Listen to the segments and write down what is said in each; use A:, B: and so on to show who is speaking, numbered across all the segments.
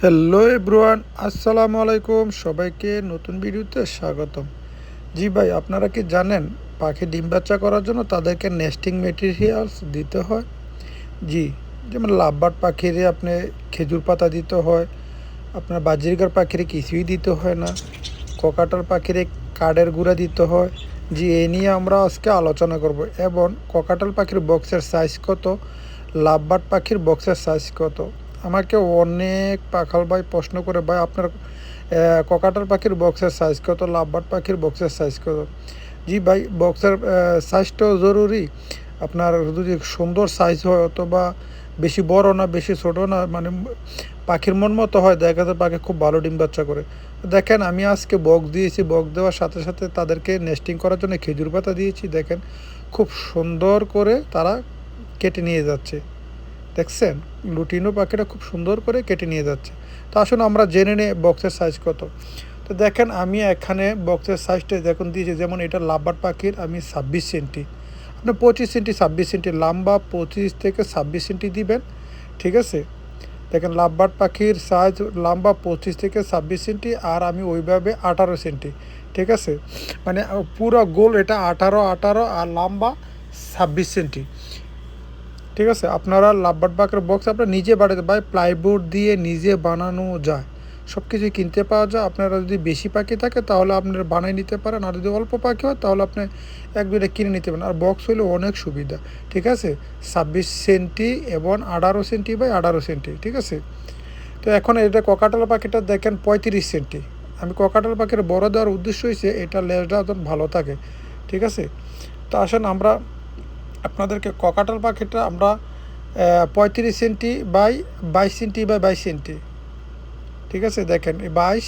A: Hello everyone, আসসালামু আলাইকুম। সবাইকে নতুন ভিডিওতে স্বাগতম। জি ভাই, আপনারা কি জানেন পাখি ডিম বাচ্চা করার জন্য তাদেরকে নেস্টিং মেটেরিয়ালস দিতে হয়? জি, যেমন লাভবার্ড পাখিরে আপনি খেজুর পাতা দিতে হয়, আপনার বাজিরগার পাখিরে কিছুই দিতে হয় না, ককাটার পাখিরে কাঠের গুঁড়া দিতে হয়। জি, এ নিয়ে আমরা আজকে আলোচনা করব এবং ককাটাল পাখির বক্সের সাইজ কত, লাভবার্ড পাখির বক্সের সাইজ কত। আমাকে অনেক পাখাল ভাই প্রশ্ন করে, ভাই, আপনার ককাটার পাখির বক্সের সাইজ কত? লাভবার্ড পাখির বক্সের সাইজ কত? জি ভাই বক্সের সাইজটাও জরুরি। আপনার যদি সুন্দর সাইজ হয়, অথবা বেশি বড় না, বেশি ছোট না মানে পাখির মন মতো হয়, দেখা যায় পাখি খুব ভালো ডিম বাচ্চা করে। দেখেন, আমি আজকে বক্স দিয়েছি বক্স দেওয়ার সাথে সাথে তাদেরকে নেস্টিং করার জন্য খেজুর পাতা দিয়েছি। দেখেন, খুব সুন্দর করে তারা কেটে নিয়ে যাচ্ছে। দেখছেন? লুটিনো পাখিটা খুব সুন্দর করে কেটে নিয়ে যাচ্ছে। তো আসুন আমরা জেনে নিই বক্সের সাইজ কত। তো দেখেন, আমি এখানে বক্সের সাইজটা দেখুন দিয়েছি, যেমন এটা লাভবার পাখির, আমি ছাব্বিশ সেন্টি। আপনি পঁচিশ সেন্টি, ছাব্বিশ সেন্টি লম্বা, পঁচিশ থেকে ছাব্বিশ সেন্টি দিবেন, ঠিক আছে? দেখেন লাভবার্ড পাখির সাইজ লম্বা, পঁচিশ থেকে ছাব্বিশ সেন্টি, আর আমি ওইভাবে আঠারো সেন্টি, ঠিক আছে? মানে পুরো গোল এটা আঠারো আঠারো, আর লম্বা ছাব্বিশ সেন্টি। ঠিক আছে? আপনারা লাভবার্ড পাখির বক্স আপনারা নিজে বাড়িতে বা প্লাইবোর্ড দিয়ে নিজে বানানো যায়। সব কিছুই কিনতে পাওয়া যায়। আপনারা যদি বেশি পাখি থাকে, তাহলে আপনারা বানিয়ে নিতে পারেন। আর যদি অল্প পাখি হয়, তাহলে আপনি এক দুটা কিনে নিতে পারেন। আর বক্স হইলে অনেক সুবিধা। ঠিক আছে? ছাব্বিশ সেন্টি এবং আঠারো সেন্টি বাই আঠারো সেন্টি। ঠিক আছে? তো এখন এটা ককাটাল পাখিটা দেখেন পঁয়ত্রিশ সেন্টি। আমি ককাটাল পাখির বড় দেওয়ার উদ্দেশ্য হয়েছে এটা লেজটা ভালো থাকে। ঠিক আছে? তো আসেন আমরা আপনাদেরকে ককাটাল পাখিটা আমরা পঁয়ত্রিশ সেন্টি বাই বাইশ সেন্টি বাই বাইশ সেন্টি। ঠিক আছে? দেখেন বাইশ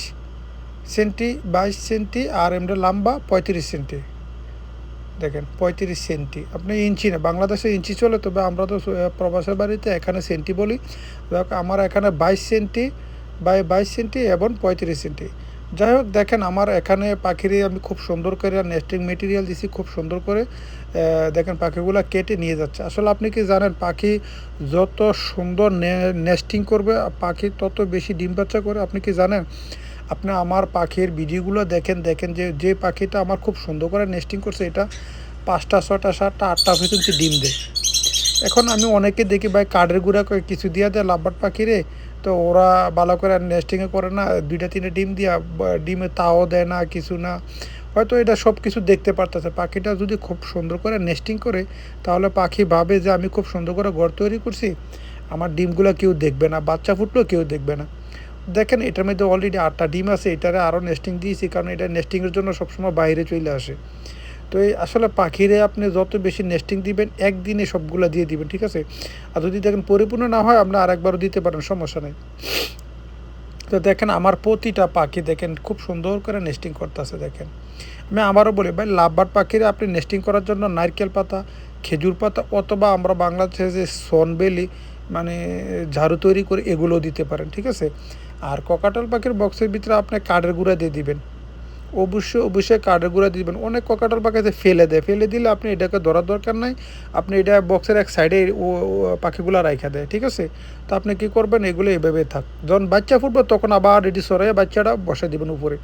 A: সেন্টি বাইশ সেন্টি আর এমনি লম্বা পঁয়ত্রিশ সেন্টি। দেখেন, পঁয়ত্রিশ সেন্টি। আপনি ইঞ্চি না, বাংলাদেশে ইঞ্চি চলে, তবে আমরা তো প্রবাসের বাড়িতে এখানে সেন্টি বলি। আমার এখানে বাইশ সেন্টি বাই বাইশ সেন্টি এবং পঁয়ত্রিশ সেন্টি। যাই হোক, দেখেন আমার এখানে পাখিরে আমি খুব সুন্দর করে নেস্টিং মেটেরিয়াল দিছি, খুব সুন্দর করে দেখেন পাখিগুলো কেটে নিয়ে যাচ্ছে। আসলে আপনি কি জানেন, পাখি যত সুন্দর নেস্টিং করবে পাখি তত বেশি ডিম বাচ্চা করে, আপনি কি জানেন? আপনি আমার পাখির ভিডিওগুলো দেখেন দেখেন যে যে পাখিটা আমার খুব সুন্দর করে নেস্টিং করছে, এটা পাঁচটা ছটা সাতটা, আটটা পর্যন্ত ডিম দেয়। এখন আমি অনেকে দেখি, ভাই, কাঠের গুঁড়া কিছু দিয়ে দেয় লাভবাট পাখিরে তো ওরা ভালো করে নেস্টিংয়ে করে না, দুইটা তিনটা ডিম দিয়া ডিমে তাও দেয় না, কিছু না। হয়তো এটা সব কিছু দেখতে পারতেছে। পাখিটা যদি খুব সুন্দর করে নেস্টিং করে, তাহলে পাখি ভাবে যে আমি খুব সুন্দর করে ঘর তৈরি করছি, আমার ডিমগুলো কেউ দেখবে না, বাচ্চা ফুটলেও কেউ দেখবে না। দেখেন, এটার মধ্যে অলরেডি আটটা ডিম আছে, এটারে আরও নেস্টিং দিয়েছি, কারণ এটা নেস্টিংয়ের জন্য সবসময় বাইরে চলে আসে। তো এই আসলে পাখিরে আপনি যত বেশি নেস্টিং দিবেন, একদিনে সবগুলো দিয়ে দিবেন, ঠিক আছে? আর যদি দেখেন পরিপূর্ণ না হয়, আপনি আরেকবারও দিতে পারেন, সমস্যা নেই। তো দেখেন আমার প্রতিটা পাখি দেখেন খুব সুন্দর করে নেস্টিং করতেছে, দেখেন। আমি আবারও বলি, ভাই লাভবার পাখিরে আপনি নেস্টিং করার জন্য নারকেল পাতা, খেজুর পাতা অথবা আমরা বাংলাদেশে যে সনবেলি মানে ঝাড়ু তৈরি করে এগুলো দিতে পারেন, ঠিক আছে? আর ককাটাল পাখির বক্সের ভিতরে আপনি কাঠের গুঁড়া দিয়ে দিবেন। অবশ্যই অবশ্যই কাঠের গুঁড়া দিবেন। অনেক ককাটাল পাখিতে ফেলে দেয়। ফেলে দিলে আপনি এটাকে ধরার দরকার নাই। আপনি এটা বক্সের এক সাইডে ও পাখিগুলো রাখা দেয়, ঠিক আছে? তো আপনি কী করবেন? এগুলো এভাবে থাক। যখন বাচ্চা ফুটবে তখন আবার এটি সরাই বাচ্চাটা বসে দিবেন উপরে।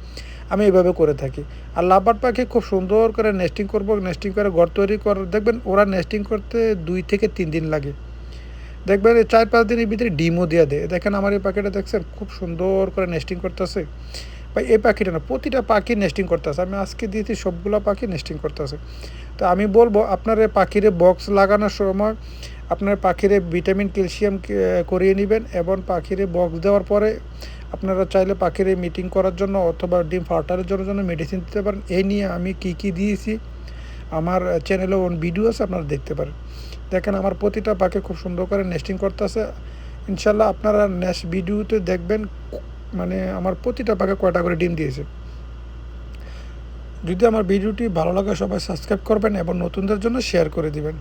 A: আমি এইভাবে করে থাকি। আর লাভবার্ড পাখি খুব সুন্দর করে নেস্টিং করব নেস্টিং করে ঘর তৈরি করে, দেখবেন ওরা নেস্টিং করতে দুই থেকে তিন দিন লাগে। দেখবেন চার পাঁচ দিনের ভিতরে ডিমও দিয়ে দেয়। দেখেন আমার এই পাখিটা দেখছেন, খুব সুন্দর করে নেস্টিং করতেছে। বা এই পাখিটা না, প্রতিটা পাখি নেস্টিং করতে করতেছে। আমি আজকে দিয়েছি, সবগুলো পাখি নেস্টিং করতেছে। তো আমি বলব, আপনার পাখিরে বক্স লাগানোর সময় আপনার পাখিরে ভিটামিন ক্যালসিয়াম করিয়ে নেবেন এবং পাখিরে বক্স দেওয়ার পরে আপনারা চাইলে পাখিরে মিটিং করার জন্য অথবা ডিম ফাটারের জন্য জন্য মেডিসিন দিতে পারেন। এই নিয়ে আমি কি কি দিয়েছি, আমার চ্যানেলে ওন ভিডিও আছে, আপনারা দেখতে পারেন। দেখেন, আমার প্রতিটা পাখি খুব সুন্দর করে নেস্টিং করতেছে। ইনশাল্লাহ আপনারা নেক্সট ভিডিওতে দেখবেন মানে আমার প্রতিটা পাখি কয়টা করে ডিম দিয়েছে। যদি আমার ভিডিওটি ভালো লাগে সবাই সাবস্ক্রাইব করবেন এবং নতুনদের জন্য শেয়ার করে দিবেন।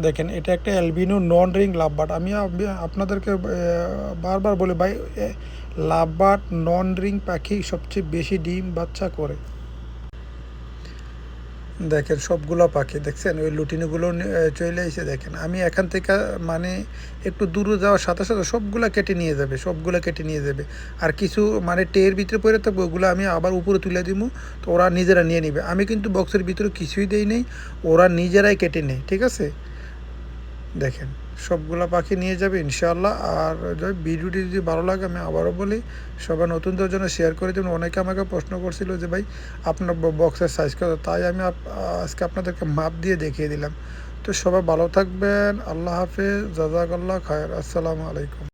A: দেখেন, এটা একটা অ্যালবিনো নন রিং লাভবার্ড আমি আপ- আপনাদেরকে বারবার বলি ভাই লাভবার্ড নন রিং পাখি সবচেয়ে বেশি ডিম বাচ্চা করে। দেখেন, সবগুলো পাখি, দেখছেন? ওই লুটিনিগুলো চলে এসে দেখেন। আমি এখান থেকে মানে একটু দূরে যাওয়ার সাথে সাথে সবগুলো কেটে নিয়ে যাবে, সবগুলো কেটে নিয়ে যাবে। আর কিছু মানে টের ভিতরে পড়ে থাকবে, ওগুলো আমি আবার উপরে তুলে দিব, তো ওরা নিজেরা নিয়ে নেবে। আমি কিন্তু বক্সের ভিতরে কিছুই দেই নেই, ওরা নিজেরাই কেটে নেয়, ঠিক আছে? দেখেন। সবগুলা পাখি নিয়ে যাবে, ইনশাআল্লাহ। আর ভিডিওটি যদি ভালো লাগে, আমি আবারও বলি, সবাই নতুনদের জন্য শেয়ার করে দেবেন। অনেকে আমাকে প্রশ্ন করছিল যে, ভাই, আপনার বক্সের সাইজ কত? তাই আমি আজকে আপনাদেরকে মাপ দিয়ে দেখিয়ে দিলাম। তো সবাই ভালো থাকবেন। আল্লাহ হাফেজ। জাজাকাল্লাহ খায়ের। আসসালামু আলাইকুম।